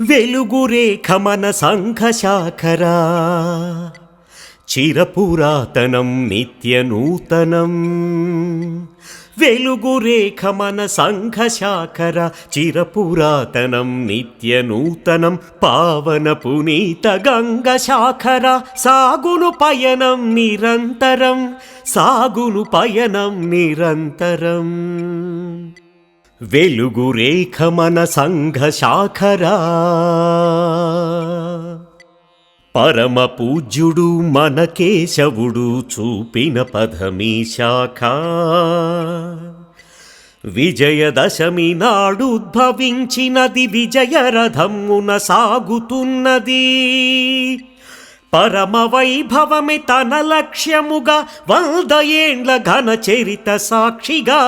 వెలుగురేఖ మన సంఘ శాఖరా. చిరపురాతనం నిత్య నూతనం. వెలుగురేఖ మన సంఘ శాఖర. చిరపురాతనం నిత్య నూతనం. పావన పునీత గంగ శాఖర. సాగును పయనం నిరంతరం. సాగును పయనం నిరంతరం. వెలుగురేఖ మన సంఘ శాఖరా. పరమ పూజ్యుడు మన కేశవుడు చూపిన పదమీ శాఖ. విజయదశమి నాడు ఉద్భవించినది విజయరథమున సాగుతున్నది. పరమ వైభవమే తన లక్ష్యముగా వంద ఏండ్ల ఘన చరిత సాక్షిగా.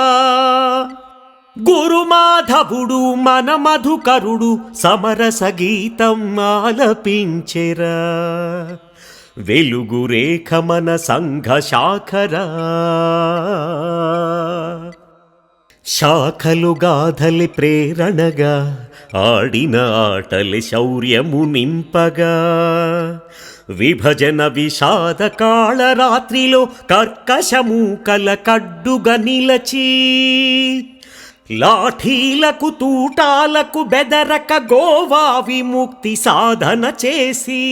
గురుమాధవుడు మన మధుకరుడు సమరస గీతం ఆలపించెరా వెలుగురేఖ మన సంఘ శాఖరా. శాఖలు గాథలి ప్రేరణగా ఆడిన ఆటలి శౌర్యము నింపగా. విభజన విషాద కాళరాత్రిలో కర్కశము కల కడ్డుగా నిలచి లాఠీలకు తూటాలకు బెదరక గోవా విముక్తి సాధన చేసి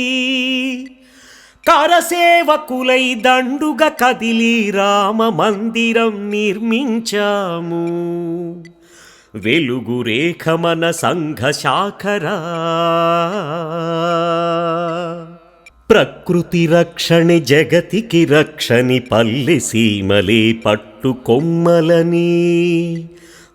కరసేవకులై దండుగ కదిలి రామ మందిరం నిర్మించాము. వెలుగురేఖ మన సంఘ శాఖరా. ప్రకృతి రక్షణి జగతికి రక్షణి పల్లె సీమలే పట్టు కొమ్మలని.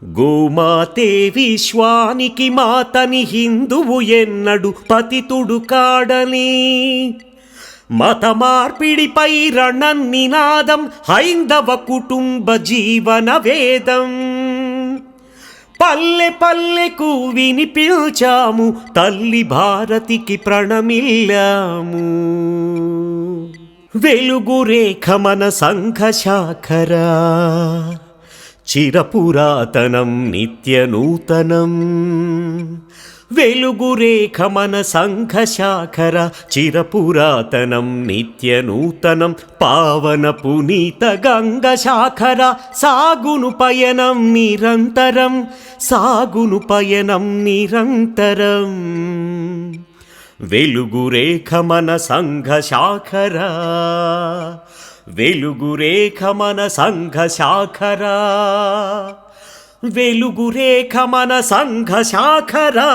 గోమాతే విశ్వానికి మాతని హిందువు ఎన్నడు పతితుడు కాడని. మత మార్పిడిపై రణన్నినాదం హైందవ కుటుంబ జీవన వేదం. పల్లె పల్లెకు వినిపించాము తల్లి భారతికి ప్రణమిల్లాము. వెలుగురేఖ మన సంఘ శాఖరా చిరపురాతనం నిత్య నూతనం వెలుగురేఖ మన సంఘ శాఖర చిరపురాతనం నిత్య నూతనం పావన పునీత గంగ శాఖర సాగును పయనం నిరంతరం. సాగును పయనం నిరంతరం. వెలుగురేఖ మన సంఘ శాఖరా వెలుగురేఖ మన సంఘ శాఖరా. వెలుగురేఖ మన సంఘ శాఖరా.